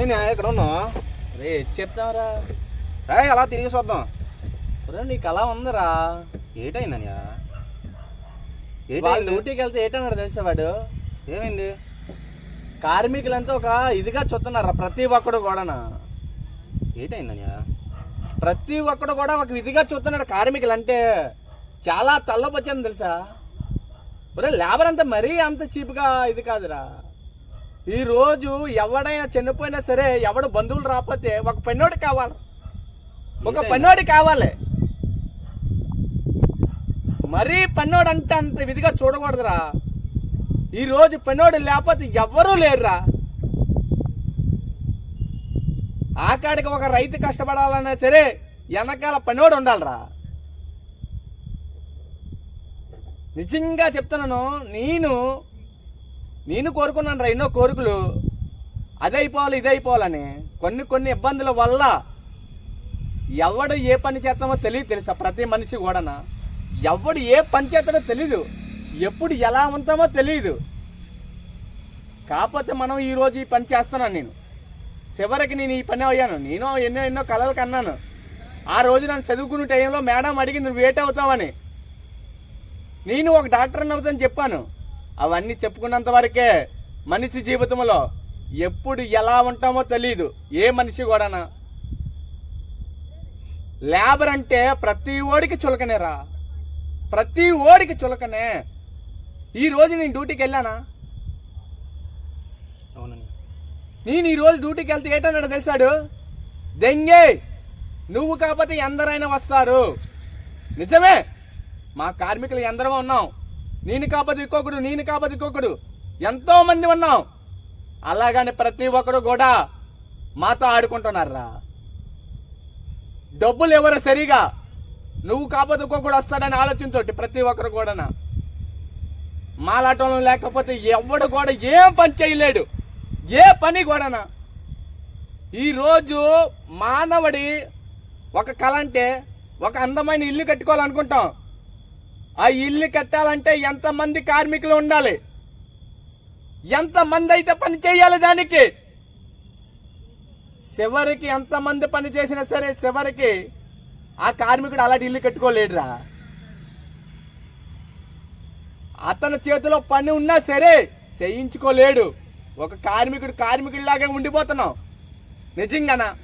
ఏంటి ఇక్కడ ఉన్నావు? రే చెప్తావరా? రా అలా తిరిగి చూద్దాం. ఒరే నీకు అలా ఉందరా? ఏటైందని వాళ్ళు డ్యూటీకి వెళ్తే ఏటన్నాడు తెలుసా వాడు? ఏమైంది? కార్మికులంతా ఒక ఇదిగా చూస్తున్నారా? ప్రతి ఒక్కడు కూడా ఏటైందని ప్రతి ఒక్కడు కూడా ఒక ఇదిగా చూస్తున్నాడు కార్మికులు అంటే చాలా తల్లొప్పొచ్చింది తెలుసా? ఒరే లేబర్ అంతా మరీ అంత చీప్గా ఇది కాదురా. ఈ రోజు ఎవడైనా చనిపోయినా సరే ఎవడు బంధువులు రాకపోతే ఒక పన్నోడు కావాలి. ఒక? పన్నోడు కావాలి. మరీ పన్నోడు అంటే అంత విధిగా చూడకూడదురా. ఈ రోజు పన్నోడు లేకపోతే ఎవ్వరూ లేరురా. ఆకాడికి ఒక రైతు కష్టపడాలన్నా సరే వెనకాల పనివాడు ఉండాలిరా. నిజంగా చెప్తున్నాను నేను నేను కోరుకున్నాను రా ఎన్నో కోరికలు. అది అయిపోవాలి ఇది అయిపోవాలని కొన్ని కొన్ని ఇబ్బందుల వల్ల ఎవడు ఏ పని చేస్తామో తెలియదు తెలుసా ప్రతి మనిషి కూడానా? ఎవడు ఏ పని చేస్తాడో తెలీదు. ఎప్పుడు ఎలా ఉంటామో తెలియదు కాకపోతే మనం ఈరోజు ఈ పని చేస్తున్నాను నేను. చివరికి నేను ఈ పని అయ్యాను. నేను ఎన్నో ఎన్నో కలలు కన్నాను. ఆ రోజు నన్ను చదువుకునే టైంలో మేడం అడిగి నువ్వు వేట్ అవుతావని? నేను ఒక డాక్టర్ అవుతాను చెప్పాను. అవన్నీ చెప్పుకున్నంత వరకే మనిషి జీవితంలో ఎప్పుడు ఎలా ఉంటామో తెలియదు ఏ మనిషి కూడానా? లేబర్ అంటే ప్రతి ఓడికి చులకనేరా. ప్రతి ఓడికి చులకనే. ఈ రోజు నేను డ్యూటీకి వెళ్ళానా? నేను ఈ రోజు డ్యూటీకి వెళ్తే ఏటన్నాడు తెలిసాడు? దెంగే! నువ్వు కాకపోతే ఎందరైనా వస్తారు. నిజమే! మా కార్మికులు ఎందరమో ఉన్నాం. నేను కాకపోతే ఇంకొకడు నేను కాకపోతే ఇంకొకడు. ఎంతో మంది ఉన్నాం. అలాగని ప్రతి ఒక్కడు కూడా మాతో ఆడుకుంటున్నారా? డబ్బులు ఎవరు సరిగా? నువ్వు కాకపోతే ఇంకొకడు వస్తాడని ఆలోచనతోటి ప్రతి ఒక్కరు కూడా మాలాటంలో లేకపోతే ఎవడు కూడా ఏం పని చేయలేడు. ఏ పని కూడానా? ఈరోజు మానవుడి ఒక కళ అంటే ఒక అందమైన ఇల్లు కట్టుకోవాలనుకుంటాం. ఆ ఇల్లు కట్టాలంటే ఎంతమంది కార్మికులు ఉండాలి? ఎంతమంది అయితే పని చేయాలి దానికి? చివరికి ఎంతమంది పని చేసినా సరే చివరికి ఆ కార్మికుడు అలాంటి ఇల్లు కట్టుకోలేడురా. అతని చేతిలో పని ఉన్నా సరే చేయించుకోలేడు. ఒక కార్మికుడు కార్మికుడిలాగే ఉండిపోతున్నాం. నిజంగానా?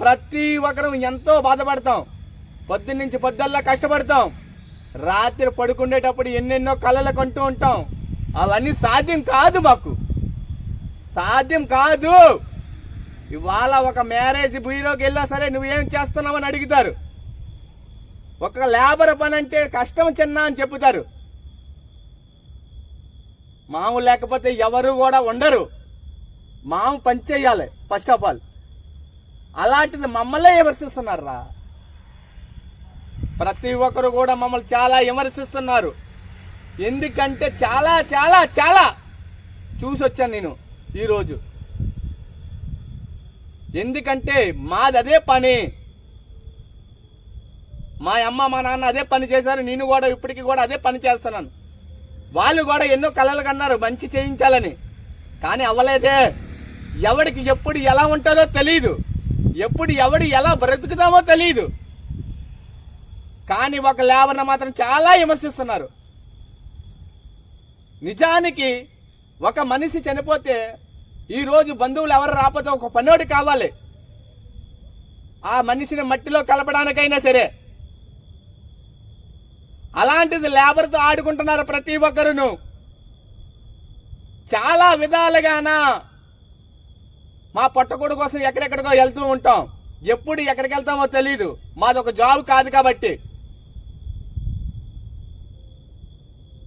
ప్రతి ఒక్కరం ఎంతో బాధపడతాం. పొద్దున్నుంచి పొద్దుల్లా కష్టపడతాం. రాత్రి పడుకునేటప్పుడు ఎన్నెన్నో కళలు కొంటూ ఉంటాం. అవన్నీ సాధ్యం కాదు మాకు. సాధ్యం కాదు. ఇవాళ ఒక మ్యారేజ్ బ్యూరోకి వెళ్ళా సరే నువ్వేం చేస్తున్నావని అడుగుతారు. ఒక లేబర్ పని అంటే కష్టం చిన్న అని చెప్తారు మాము లేకపోతే ఎవరు కూడా ఉండరు. మాము పని చేయాలి ఫస్ట్ ఆఫ్ ఆల్ అలాంటిది మమ్మల్నే విమర్శిస్తున్నారా ప్రతి ఒక్కరు కూడా మమ్మల్ని చాలా విమర్శిస్తున్నారు. ఎందుకంటే చాలా చాలా చాలా చూసి వచ్చాను నేను ఈరోజు. ఎందుకంటే మాది అదే పని. మా అమ్మ మా నాన్న అదే పని చేశారు. నేను కూడా ఇప్పటికీ కూడా అదే పని చేస్తున్నాను. వాళ్ళు కూడా ఎన్నో కళలు కన్నారు మంచి చేయించాలని. కానీ అవ్వలేదే. ఎవడికి ఎప్పుడు ఎలా ఉంటుందో తెలియదు ఎప్పుడు ఎవడు ఎలా బ్రతుకుతామో తెలియదు కానీ ఒక లేబర్ని మాత్రం చాలా విమర్శిస్తున్నారు. నిజానికి ఒక మనిషి చనిపోతే ఈరోజు బంధువులు ఎవరు రాకపోతే ఒక పనోడు కావాలి. ఆ మనిషిని మట్టిలో కలపడానికైనా సరే. అలాంటిది లేబర్తో ఆడుకుంటున్నారు ప్రతి ఒక్కరును. చాలా విధాలుగానా మా పొట్టకూడు కోసం ఎక్కడెక్కడికో వెళ్తూ ఉంటాం. ఎప్పుడు ఎక్కడికి వెళ్తామో తెలీదు. మాది ఒక జాబ్ కాదు కాబట్టి.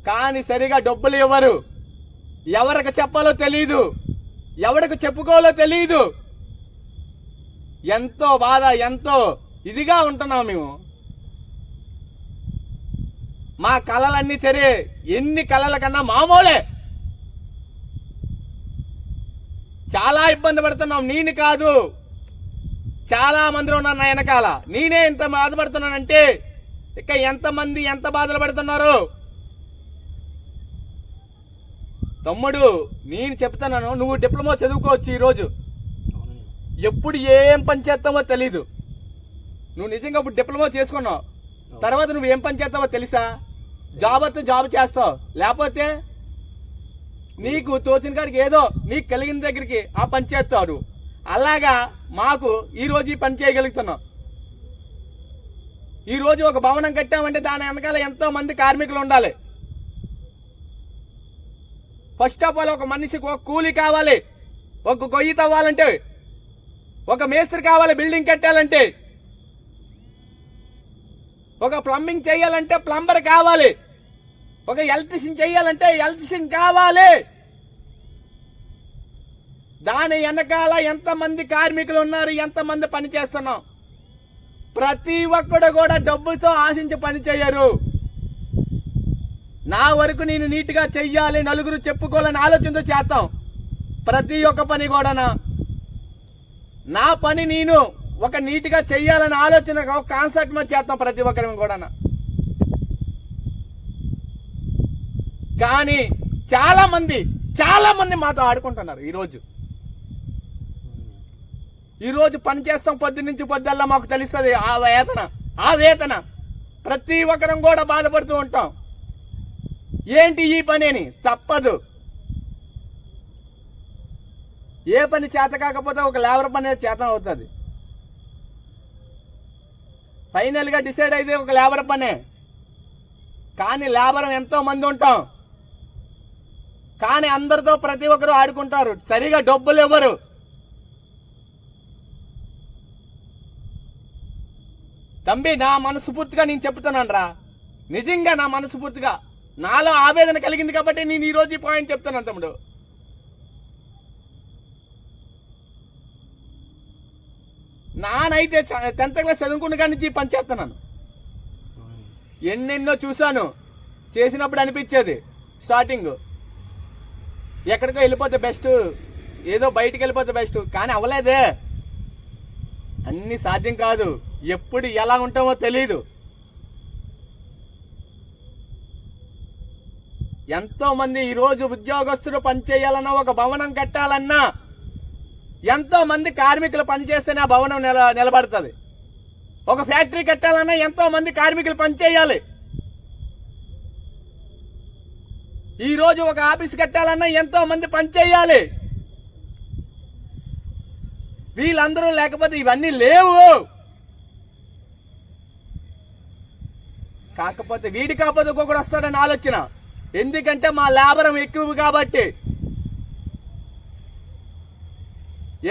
కానీ సరిగా డబ్బులు ఇవ్వరు. ఎవరికి చెప్పాలో తెలీదు. ఎవరికి చెప్పుకోవాలో తెలీదు. ఎంతో బాధ ఎంతో ఇదిగా ఉంటున్నాం మేము. మా కళలన్నీ సరే ఎన్ని కళల కన్నా మామూలే. చాలా ఇబ్బంది పడుతున్నాం. నేను కాదు. చాలా మంది ఉన్నారు నా వెనకాల. నేనే ఇంత బాధపడుతున్నానంటే ఇక ఎంతమంది ఎంత బాధలు పడుతున్నారు. తమ్ముడు నేను చెప్తున్నాను నువ్వు డిప్లొమా చదువుకోవచ్చు ఈరోజు. ఎప్పుడు ఏం పని చేస్తావో తెలీదు. నువ్వు నిజంగా ఇప్పుడు డిప్లొమా చేసుకున్నావు. తర్వాత నువ్వు ఏం పని చేస్తావో తెలుసా? జాబ్ వస్తే జాబ్ చేస్తావు. లేకపోతే నీకు తోచిన కాడికి ఏదో నీకు కలిగిన దగ్గరికి ఆ పని చేస్తావు అలాగా మాకు ఈరోజు ఈ పని చేయగలుగుతున్నావు ఈరోజు ఒక భవనం కట్టామంటే దాని వెనకాల ఎంతో మంది కార్మికులు ఉండాలి. ఫస్ట్ ఆఫ్ ఆల్ ఒక మనిషికి ఒక కూలి కావాలి. ఒక గొయ్యి తవ్వాలంటే ఒక మేస్త్రి కావాలి బిల్డింగ్ కట్టాలంటే. ఒక ప్లంబింగ్ చేయాలంటే ప్లంబర్ కావాలి. ఒక ఎలక్ట్రిషియన్ చేయాలంటే ఎలక్ట్రిషియన్ కావాలి. దాని వెనకాల ఎంతమంది కార్మికులు ఉన్నారు ఎంతమంది పని చేస్తున్నాం? ప్రతి ఒక్కడు కూడా డబ్బుతో ఆశించి పని చేయరు. నా వరకు నేను నీట్గా చెయ్యాలి నలుగురు చెప్పుకోవాలని ఆలోచనతో చేస్తాం. ప్రతి ఒక్క పని కూడా నా పని నేను ఒక నీట్గా చెయ్యాలని ఆలోచన కాన్సెప్ట్ మీద చేస్తాం ప్రతి ఒక్కరి కూడా కానీ చాలా మంది చాలా మంది మాతో ఆడుకుంటున్నారు ఈరోజు. ఈరోజు పని చేస్తాం పొద్దు నుంచి పొద్దుల్లా మాకు తెలుస్తుంది ఆ వేతన ఆ వేతన. ప్రతి ఒక్కరం కూడా బాధపడుతూ ఉంటాం. ఏంటి ఈ పని అని తప్పదు. ఏ పని చేత కాకపోతే ఒక లేబర్ పని అనేది చేత అవుతుంది. ఫైనల్గా డిసైడ్ అయితే ఒక లేబర్ పనే. కానీ లేబర్ ఎంతో మంది ఉంటాం. కానీ అందరితో ప్రతి ఒక్కరు ఆడుకుంటారు. సరిగా డబ్బులు ఇవ్వరు. తంబి నా మనస్ఫూర్తిగా నేను చెప్తున్నాను రా నిజంగా నా మనస్ఫూర్తిగా నాలో ఆవేదన కలిగింది కాబట్టి నేను ఈరోజు ఈ పాయింట్ చెప్తాను తమ్ముడు నానైతే టెన్త్ క్లాస్ చదువుకున్న కాడి నుంచి పని చేస్తున్నాను. ఎన్నెన్నో చూశాను. చేసినప్పుడు అనిపించేది. స్టార్టింగ్. ఎక్కడికో వెళ్ళిపోతే బెస్ట్ ఏదో బయటికి వెళ్ళిపోతే బెస్ట్ కానీ అవ్వలేదే. అన్నీ సాధ్యం కాదు. ఎప్పుడు ఎలా ఉంటామో తెలియదు ఎంతో మంది ఈరోజు ఉద్యోగస్తులు పనిచేయాలన్నా ఒక భవనం కట్టాలన్నా ఎంతో మంది కార్మికులు పనిచేస్తేనే ఆ భవనం నిల నిలబడుతుంది. ఒక ఫ్యాక్టరీ కట్టాలన్నా ఎంతో మంది కార్మికులు పనిచేయాలి. ఈరోజు ఒక ఆఫీస్ కట్టాలన్నా ఎంతో మంది పనిచేయాలి. వీళ్ళందరూ లేకపోతే ఇవన్నీ లేవు. కాకపోతే వీడి కాకపోతే ఒక్కొక్కడు వస్తాడని ఆలోచన. ఎందుకంటే మా లేబరం ఎక్కువ కాబట్టి.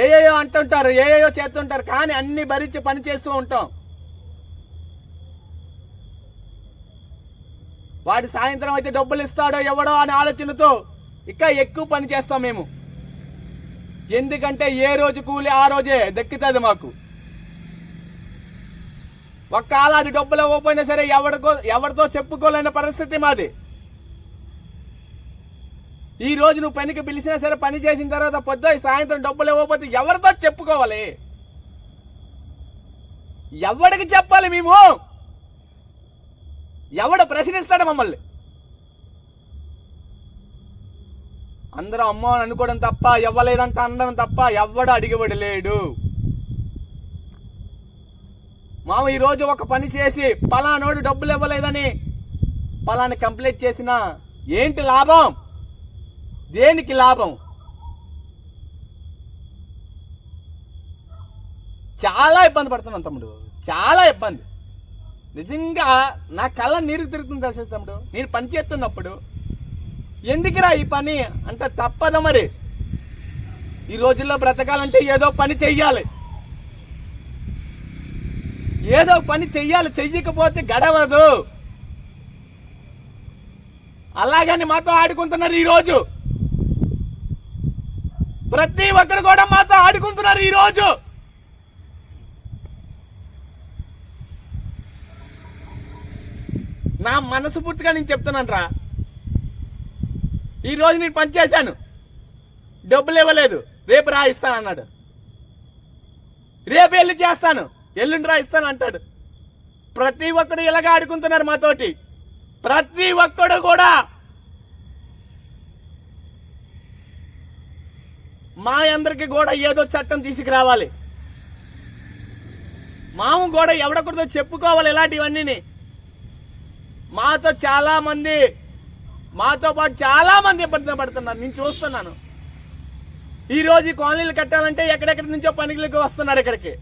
ఏయో అంటుంటారు ఏయో చేస్తుంటారు కానీ అన్ని భరించి పని చేస్తూ ఉంటాం. వాడు సాయంత్రం అయితే డబ్బులు ఇస్తాడో ఎవడో అనే ఆలోచనతో ఇంకా ఎక్కువ పని చేస్తాం మేము. ఎందుకంటే ఏ రోజు కూలి ఆ రోజే దక్కుతుంది మాకు. ఒక్క ఆలాది డబ్బులు ఇవ్వకపోయినా సరే ఎవడికో ఎవరితో చెప్పుకోలేని పరిస్థితి మాది. ఈ రోజు నువ్వు పనికి పిలిచినా సరే పని చేసిన తర్వాత పొద్దు సాయంత్రం డబ్బులు ఇవ్వకపోతే ఎవరితో చెప్పుకోవాలి? ఎవడికి చెప్పాలి మేము? ఎవడు ప్రశ్నిస్తాడు మమ్మల్ని? అందరూ అమ్మో అని అనుకోవడం తప్ప ఇవ్వలేదంట అనడం తప్ప ఎవ్వడు అడిగిబడి లేడు. మామ ఈరోజు ఒక పని చేసి పలానోడు డబ్బులు ఇవ్వలేదని పలాని కంప్లీట్ చేసిన ఏంటి లాభం? దేనికి లాభం? చాలా ఇబ్బంది పడుతున్నాను తమ్ముడు. చాలా ఇబ్బంది. నిజంగా నా కళ్ళ నీరు తిరుగుతుంది తెలుసా తమ్ముడు? నేను పని చేస్తున్నప్పుడు ఎందుకురా ఈ పని? అంత తప్పదు మరి? ఈ రోజుల్లో బ్రతకాలంటే ఏదో పని చెయ్యాలి. ఏదో పని చెయ్యాలి చెయ్యకపోతే గడవదు. అలాగని మాతో ఆడుకుంటున్నారు ఈరోజు. ప్రతి ఒక్కరు కూడా మాతో ఆడుకుంటున్నారు ఈరోజు. నా మనసు పూర్తిగా నేను చెప్తున్నాను రా. ఈరోజు నేను పని చేశాను. డబ్బులు ఇవ్వలేదు. రేపు రా ఇస్తాను అన్నాడు రేపు వెళ్ళి చేస్తాను. ఎల్లుండి రా ఇస్తాను అంటాడు. ప్రతి ఒక్కడు ఇలాగ ఆడుకుంటున్నారు మాతోటి. ప్రతి ఒక్కడు కూడా మా అందరికి కూడా ఏదో చట్టం తీసుకురావాలి. మాము కూడా ఎవడొకరితో చెప్పుకోవాలి ఇలాంటివన్నీ మాతో చాలా మంది మాతో పాటు చాలా మంది ఇబ్బంది పడుతున్నారు. నేను చూస్తున్నాను. ఈరోజు ఈ కాలనీలు కట్టాలంటే ఎక్కడెక్కడి నుంచో పనికి వస్తున్నారు ఇక్కడికి.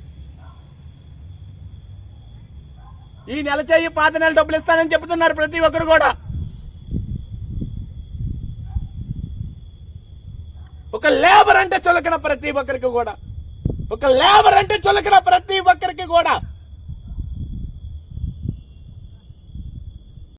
ఈ నెల చెయ్యి పాత నెల డబ్బులు ఇస్తానని చెప్తున్నారు ప్రతి ఒక్కరు కూడా. ఒక లేబర్ అంటే చులకన ప్రతి ఒక్కరికి కూడా. ఒక లేబర్ అంటే చులకన ప్రతి ఒక్కరికి కూడా.